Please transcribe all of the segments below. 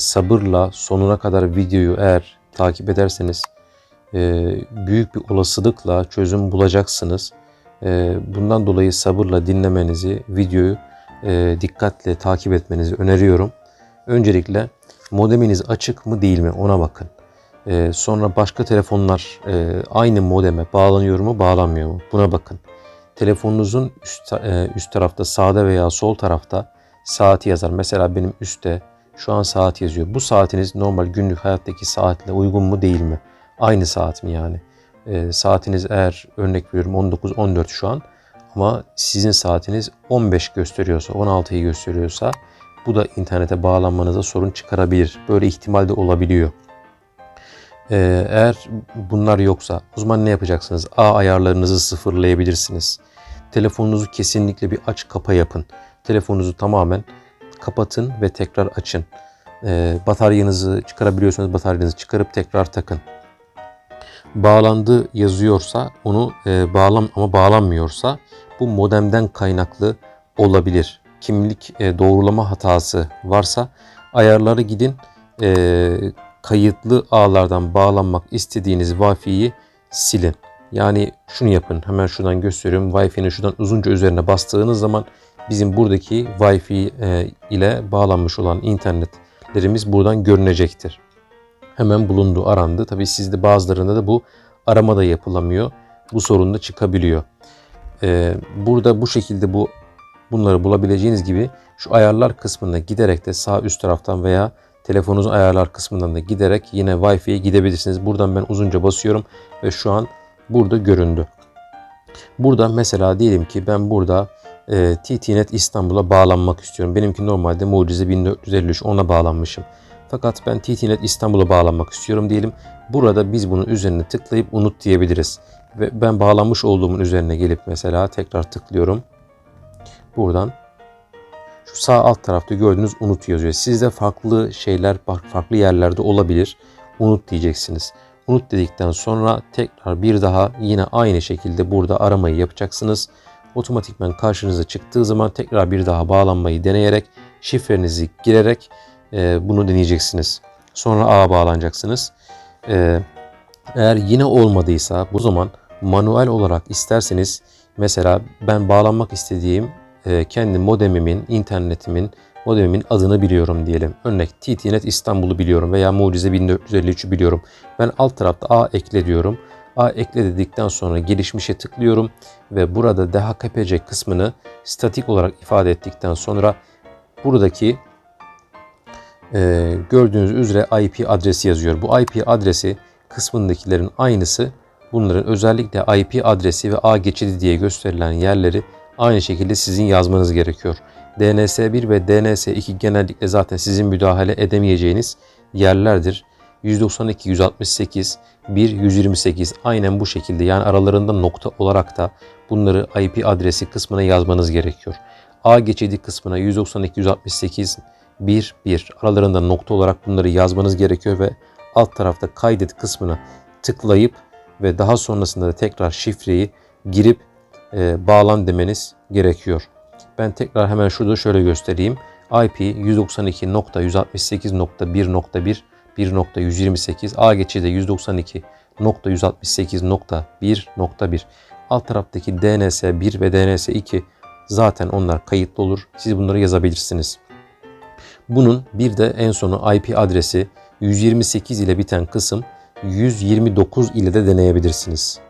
sabırla sonuna kadar videoyu eğer takip ederseniz e, büyük bir olasılıkla çözüm bulacaksınız. E, bundan dolayı sabırla dinlemenizi, videoyu e, dikkatle takip etmenizi öneriyorum. Öncelikle modeminiz açık mı değil mi ona bakın. E, sonra başka telefonlar e, aynı modeme bağlanıyor mu bağlanmıyor mu buna bakın. Telefonunuzun üst, e, üst tarafta sağda veya sol tarafta saati yazar. Mesela benim üstte şu an saat yazıyor. Bu saatiniz normal günlük hayattaki saatle uygun mu değil mi? Aynı saat mi yani? E, saatiniz eğer örnek veriyorum 19-14 şu an ama sizin saatiniz 15 gösteriyorsa 16'yı gösteriyorsa bu da internete bağlanmanıza sorun çıkarabilir. Böyle ihtimal de olabiliyor. Ee, eğer bunlar yoksa o zaman ne yapacaksınız? A ayarlarınızı sıfırlayabilirsiniz. Telefonunuzu kesinlikle bir aç kapa yapın. Telefonunuzu tamamen kapatın ve tekrar açın. Ee, bataryanızı çıkarabiliyorsanız bataryanızı çıkarıp tekrar takın. Bağlandı yazıyorsa onu e, bağlam ama bağlanmıyorsa bu modemden kaynaklı olabilir. Kimlik e, doğrulama hatası varsa ayarları gidin e, kayıtlı ağlardan bağlanmak istediğiniz Wi-Fi'yi silin. Yani şunu yapın. Hemen şuradan gösteriyorum. Wi-Fi'nin şuradan uzunca üzerine bastığınız zaman bizim buradaki Wi-Fi e, ile bağlanmış olan internetlerimiz buradan görünecektir. Hemen bulundu, arandı. Tabi sizde bazılarında da bu arama da yapılamıyor. Bu sorun da çıkabiliyor. E, burada bu şekilde bu bunları bulabileceğiniz gibi şu ayarlar kısmına giderek de sağ üst taraftan veya telefonunuzun ayarlar kısmından da giderek yine Wi-Fi'ye gidebilirsiniz. Buradan ben uzunca basıyorum ve şu an burada göründü. Burada mesela diyelim ki ben burada e, TTNet İstanbul'a bağlanmak istiyorum. Benimki normalde Mucize 1453 ona bağlanmışım. Fakat ben TTNet İstanbul'a bağlanmak istiyorum diyelim. Burada biz bunun üzerine tıklayıp unut diyebiliriz. Ve ben bağlanmış olduğumun üzerine gelip mesela tekrar tıklıyorum. Buradan şu sağ alt tarafta gördüğünüz unut yazıyor. Sizde farklı şeyler farklı yerlerde olabilir. Unut diyeceksiniz. Unut dedikten sonra tekrar bir daha yine aynı şekilde burada aramayı yapacaksınız. Otomatikman karşınıza çıktığı zaman tekrar bir daha bağlanmayı deneyerek şifrenizi girerek e, bunu deneyeceksiniz. Sonra ağa bağlanacaksınız. E, eğer yine olmadıysa bu zaman manuel olarak isterseniz mesela ben bağlanmak istediğim e, kendi modemimin, internetimin, modemimin adını biliyorum diyelim. Örnek TTNet İstanbul'u biliyorum veya Mucize 1453'ü biliyorum. Ben alt tarafta A ekle diyorum. A ekle dedikten sonra gelişmişe tıklıyorum ve burada DHKPC kısmını statik olarak ifade ettikten sonra buradaki e, gördüğünüz üzere IP adresi yazıyor. Bu IP adresi kısmındakilerin aynısı bunların özellikle IP adresi ve A geçidi diye gösterilen yerleri aynı şekilde sizin yazmanız gerekiyor. DNS1 ve DNS2 genellikle zaten sizin müdahale edemeyeceğiniz yerlerdir. 192, 168, 1, 128 aynen bu şekilde yani aralarında nokta olarak da bunları IP adresi kısmına yazmanız gerekiyor. A geçidi kısmına 192, 168, 1, 1 aralarında nokta olarak bunları yazmanız gerekiyor ve alt tarafta kaydet kısmına tıklayıp ve daha sonrasında da tekrar şifreyi girip e, bağlan demeniz gerekiyor. Ben tekrar hemen şurada şöyle göstereyim. IP 192.168.1.1 1.128 A geçidi 192.168.1.1 Alt taraftaki DNS 1 ve DNS 2 zaten onlar kayıtlı olur. Siz bunları yazabilirsiniz. Bunun bir de en sonu IP adresi 128 ile biten kısım 129 ile de deneyebilirsiniz.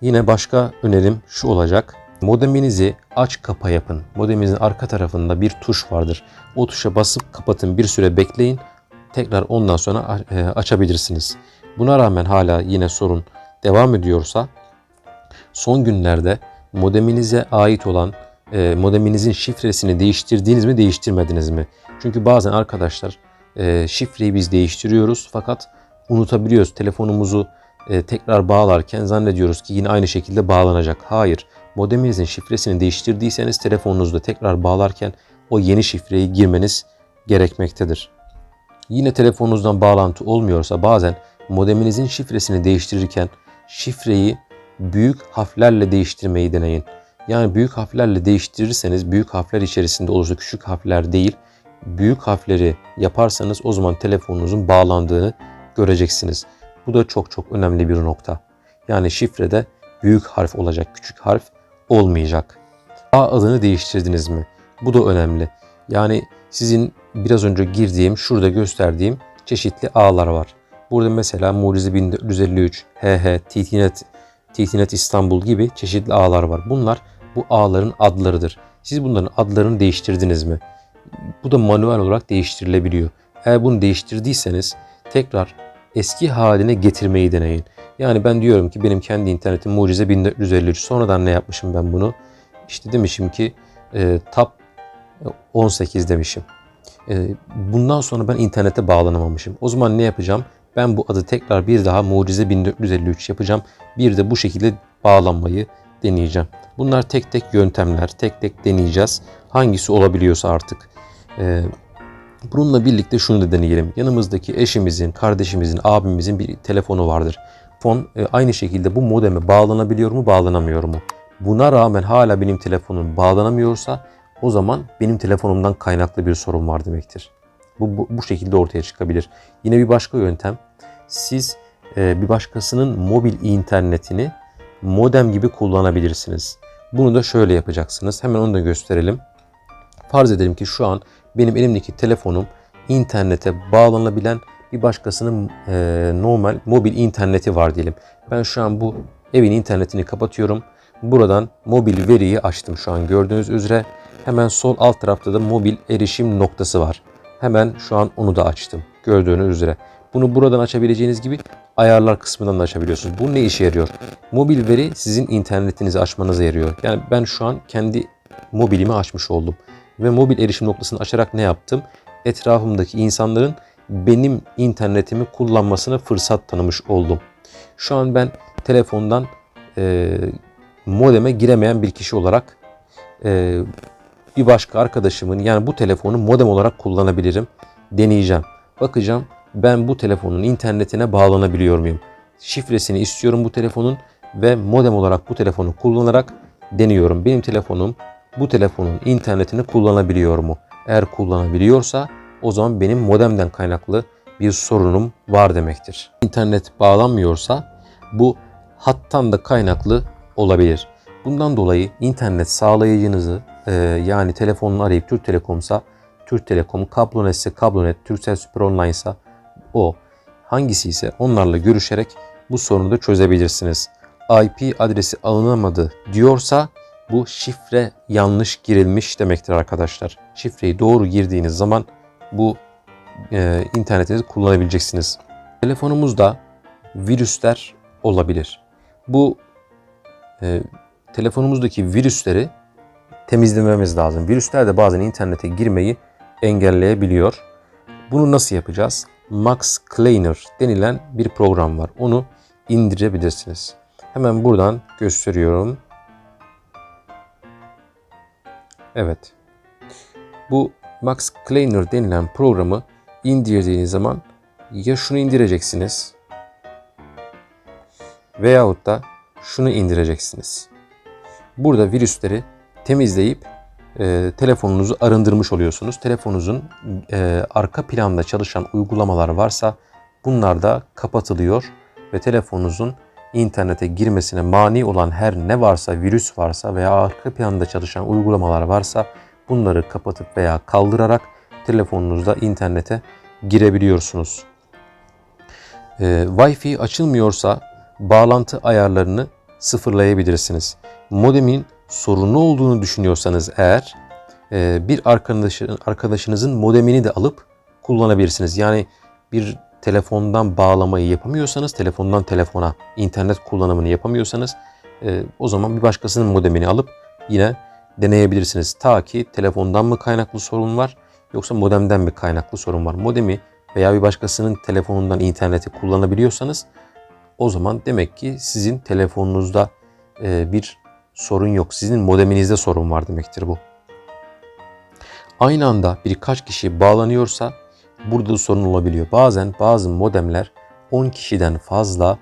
Yine başka önerim şu olacak. Modeminizi aç kapa yapın. Modeminizin arka tarafında bir tuş vardır. O tuşa basıp kapatın bir süre bekleyin. Tekrar ondan sonra e, açabilirsiniz. Buna rağmen hala yine sorun devam ediyorsa son günlerde modeminize ait olan e, modeminizin şifresini değiştirdiniz mi değiştirmediniz mi? Çünkü bazen arkadaşlar e, şifreyi biz değiştiriyoruz fakat unutabiliyoruz. Telefonumuzu tekrar bağlarken zannediyoruz ki yine aynı şekilde bağlanacak. Hayır. Modeminizin şifresini değiştirdiyseniz telefonunuzda tekrar bağlarken o yeni şifreyi girmeniz gerekmektedir. Yine telefonunuzdan bağlantı olmuyorsa bazen modeminizin şifresini değiştirirken şifreyi büyük harflerle değiştirmeyi deneyin. Yani büyük harflerle değiştirirseniz büyük harfler içerisinde olursa küçük harfler değil büyük harfleri yaparsanız o zaman telefonunuzun bağlandığını göreceksiniz. Bu da çok çok önemli bir nokta. Yani şifrede büyük harf olacak, küçük harf olmayacak. A adını değiştirdiniz mi? Bu da önemli. Yani sizin biraz önce girdiğim, şurada gösterdiğim çeşitli ağlar var. Burada mesela Mucize 1453, HH, TTNet, TTNet İstanbul gibi çeşitli ağlar var. Bunlar bu ağların adlarıdır. Siz bunların adlarını değiştirdiniz mi? Bu da manuel olarak değiştirilebiliyor. Eğer bunu değiştirdiyseniz tekrar eski haline getirmeyi deneyin. Yani ben diyorum ki benim kendi internetim Mucize 1453. Sonradan ne yapmışım ben bunu? İşte demişim ki e, tab 18 demişim. E, bundan sonra ben internete bağlanamamışım. O zaman ne yapacağım? Ben bu adı tekrar bir daha Mucize 1453 yapacağım. Bir de bu şekilde bağlanmayı deneyeceğim. Bunlar tek tek yöntemler, tek tek deneyeceğiz. Hangisi olabiliyorsa artık. Ee, bununla birlikte şunu da deneyelim. Yanımızdaki eşimizin, kardeşimizin, abimizin bir telefonu vardır. Fon e, aynı şekilde bu modeme bağlanabiliyor mu, bağlanamıyor mu? Buna rağmen hala benim telefonum bağlanamıyorsa o zaman benim telefonumdan kaynaklı bir sorun var demektir. Bu, bu, bu şekilde ortaya çıkabilir. Yine bir başka yöntem. Siz e, bir başkasının mobil internetini modem gibi kullanabilirsiniz. Bunu da şöyle yapacaksınız. Hemen onu da gösterelim. Farz edelim ki şu an benim elimdeki telefonum internete bağlanabilen bir başkasının e, normal mobil interneti var diyelim. Ben şu an bu evin internetini kapatıyorum. Buradan mobil veriyi açtım şu an gördüğünüz üzere. Hemen sol alt tarafta da mobil erişim noktası var. Hemen şu an onu da açtım gördüğünüz üzere. Bunu buradan açabileceğiniz gibi ayarlar kısmından da açabiliyorsunuz. Bu ne işe yarıyor? Mobil veri sizin internetinizi açmanıza yarıyor. Yani ben şu an kendi mobilimi açmış oldum. Ve mobil erişim noktasını açarak ne yaptım? Etrafımdaki insanların benim internetimi kullanmasına fırsat tanımış oldum. Şu an ben telefondan e, modeme giremeyen bir kişi olarak e, bir başka arkadaşımın yani bu telefonu modem olarak kullanabilirim. Deneyeceğim. Bakacağım ben bu telefonun internetine bağlanabiliyor muyum? Şifresini istiyorum bu telefonun ve modem olarak bu telefonu kullanarak deniyorum. Benim telefonum bu telefonun internetini kullanabiliyor mu? Eğer kullanabiliyorsa o zaman benim modemden kaynaklı bir sorunum var demektir. İnternet bağlanmıyorsa bu hattan da kaynaklı olabilir. Bundan dolayı internet sağlayıcınızı e, yani telefonunu arayıp Türk Telekom'sa Türk Telekom, Kablonet ise Kablonet, Turkcell Süper Online ise o. Hangisi ise onlarla görüşerek bu sorunu da çözebilirsiniz. IP adresi alınamadı diyorsa bu şifre yanlış girilmiş demektir arkadaşlar. Şifreyi doğru girdiğiniz zaman bu e, internetinizi kullanabileceksiniz. Telefonumuzda virüsler olabilir. Bu e, telefonumuzdaki virüsleri temizlememiz lazım. Virüsler de bazen internete girmeyi engelleyebiliyor. Bunu nasıl yapacağız? Max Cleaner denilen bir program var. Onu indirebilirsiniz. Hemen buradan gösteriyorum. Evet. Bu Max Cleaner denilen programı indirdiğiniz zaman ya şunu indireceksiniz veyahut da şunu indireceksiniz. Burada virüsleri temizleyip e, telefonunuzu arındırmış oluyorsunuz. Telefonunuzun e, arka planda çalışan uygulamalar varsa bunlar da kapatılıyor ve telefonunuzun internete girmesine mani olan her ne varsa, virüs varsa veya arka planda çalışan uygulamalar varsa bunları kapatıp veya kaldırarak telefonunuzda internete girebiliyorsunuz. E, Wi-Fi açılmıyorsa bağlantı ayarlarını sıfırlayabilirsiniz. Modemin sorunlu olduğunu düşünüyorsanız eğer e, bir arkadaşın, arkadaşınızın modemini de alıp kullanabilirsiniz. Yani bir telefondan bağlamayı yapamıyorsanız, telefondan telefona internet kullanımını yapamıyorsanız e, o zaman bir başkasının modemini alıp yine deneyebilirsiniz. Ta ki telefondan mı kaynaklı sorun var yoksa modemden mi kaynaklı sorun var? Modemi veya bir başkasının telefonundan interneti kullanabiliyorsanız o zaman demek ki sizin telefonunuzda e, bir sorun yok. Sizin modeminizde sorun var demektir bu. Aynı anda birkaç kişi bağlanıyorsa burada da sorun olabiliyor. Bazen bazı modemler 10 kişiden fazla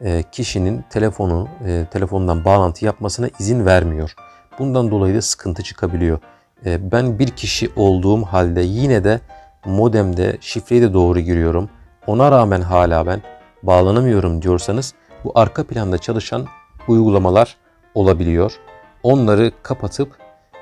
e, kişinin telefonu e, telefondan bağlantı yapmasına izin vermiyor. Bundan dolayı da sıkıntı çıkabiliyor. e, ben bir kişi olduğum halde yine de modemde şifreyi de doğru giriyorum. Ona rağmen hala ben bağlanamıyorum diyorsanız bu arka planda çalışan uygulamalar olabiliyor. Onları kapatıp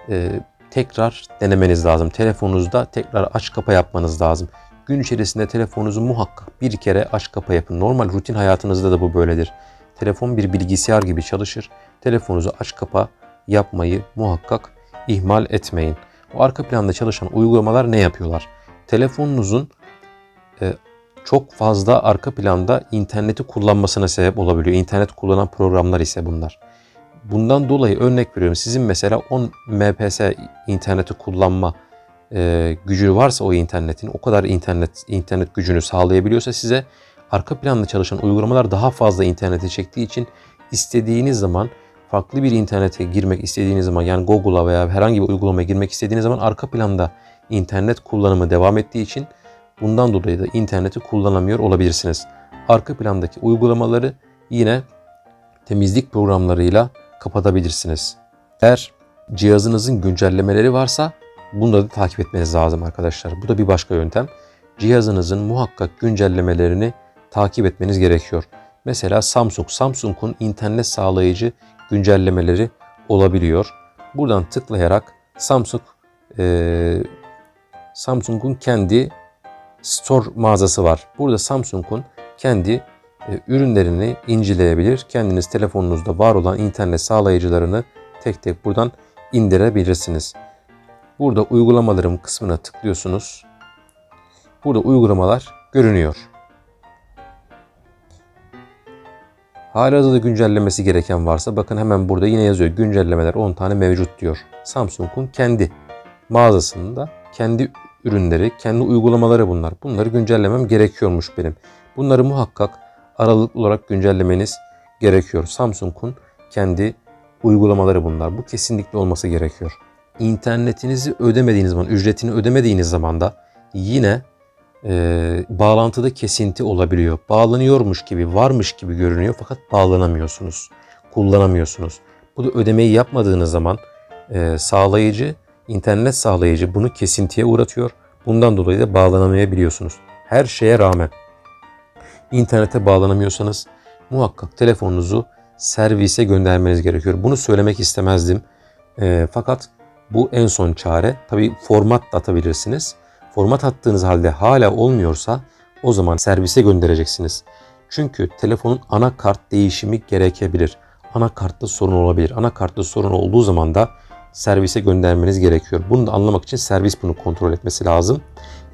e, tekrar denemeniz lazım. Telefonunuzda tekrar aç kapa yapmanız lazım. Gün içerisinde telefonunuzu muhakkak bir kere aç kapa yapın. Normal rutin hayatınızda da bu böyledir. Telefon bir bilgisayar gibi çalışır. Telefonunuzu aç kapa yapmayı muhakkak ihmal etmeyin. O arka planda çalışan uygulamalar ne yapıyorlar? Telefonunuzun e, çok fazla arka planda interneti kullanmasına sebep olabiliyor. İnternet kullanan programlar ise bunlar. Bundan dolayı örnek veriyorum. Sizin mesela 10 MPS interneti kullanma e, gücü varsa o internetin, o kadar internet internet gücünü sağlayabiliyorsa size arka planda çalışan uygulamalar daha fazla internete çektiği için istediğiniz zaman farklı bir internete girmek istediğiniz zaman yani Google'a veya herhangi bir uygulamaya girmek istediğiniz zaman arka planda internet kullanımı devam ettiği için bundan dolayı da interneti kullanamıyor olabilirsiniz. Arka plandaki uygulamaları yine temizlik programlarıyla kapatabilirsiniz. Eğer cihazınızın güncellemeleri varsa bunları da takip etmeniz lazım arkadaşlar. Bu da bir başka yöntem. Cihazınızın muhakkak güncellemelerini takip etmeniz gerekiyor. Mesela Samsung. Samsung'un internet sağlayıcı güncellemeleri olabiliyor. Buradan tıklayarak Samsung e, Samsung'un kendi store mağazası var. Burada Samsung'un kendi ürünlerini inceleyebilir. Kendiniz telefonunuzda var olan internet sağlayıcılarını tek tek buradan indirebilirsiniz. Burada uygulamalarım kısmına tıklıyorsunuz. Burada uygulamalar görünüyor. Hala da güncellemesi gereken varsa bakın hemen burada yine yazıyor güncellemeler 10 tane mevcut diyor. Samsung'un kendi mağazasında kendi ürünleri, kendi uygulamaları bunlar. Bunları güncellemem gerekiyormuş benim. Bunları muhakkak aralıklı olarak güncellemeniz gerekiyor. Samsung'un kendi uygulamaları bunlar. Bu kesinlikle olması gerekiyor. İnternetinizi ödemediğiniz zaman, ücretini ödemediğiniz zaman da yine e, bağlantıda kesinti olabiliyor. Bağlanıyormuş gibi, varmış gibi görünüyor fakat bağlanamıyorsunuz, kullanamıyorsunuz. Bu da ödemeyi yapmadığınız zaman e, sağlayıcı, internet sağlayıcı bunu kesintiye uğratıyor. Bundan dolayı da bağlanamayabiliyorsunuz. Her şeye rağmen internete bağlanamıyorsanız muhakkak telefonunuzu servise göndermeniz gerekiyor. Bunu söylemek istemezdim. E, fakat bu en son çare. Tabi format da atabilirsiniz. Format attığınız halde hala olmuyorsa o zaman servise göndereceksiniz. Çünkü telefonun anakart değişimi gerekebilir. Anakartta sorun olabilir. Anakartta sorun olduğu zaman da servise göndermeniz gerekiyor. Bunu da anlamak için servis bunu kontrol etmesi lazım.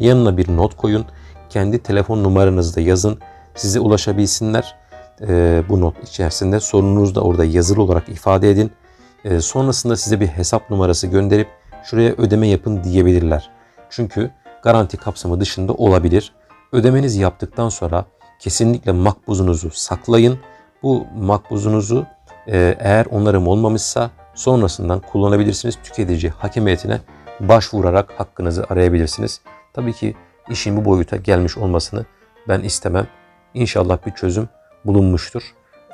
Yanına bir not koyun. Kendi telefon numaranızı da yazın. Size ulaşabilsinler. Ee, bu not içerisinde sorununuzu da orada yazılı olarak ifade edin. Ee, sonrasında size bir hesap numarası gönderip şuraya ödeme yapın diyebilirler. Çünkü garanti kapsamı dışında olabilir. Ödemenizi yaptıktan sonra kesinlikle makbuzunuzu saklayın. Bu makbuzunuzu e, eğer onarım olmamışsa sonrasından kullanabilirsiniz. Tüketici hakemiyetine başvurarak hakkınızı arayabilirsiniz. Tabii ki işin bu boyuta gelmiş olmasını ben istemem. İnşallah bir çözüm bulunmuştur.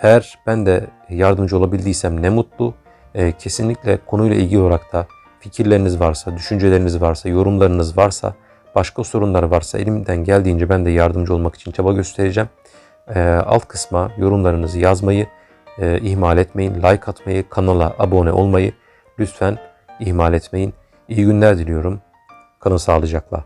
Eğer ben de yardımcı olabildiysem ne mutlu. E, kesinlikle konuyla ilgili olarak da fikirleriniz varsa, düşünceleriniz varsa, yorumlarınız varsa, başka sorunlar varsa elimden geldiğince ben de yardımcı olmak için çaba göstereceğim. E, alt kısma yorumlarınızı yazmayı e, ihmal etmeyin. Like atmayı, kanala abone olmayı lütfen ihmal etmeyin. İyi günler diliyorum. Kalın sağlıcakla.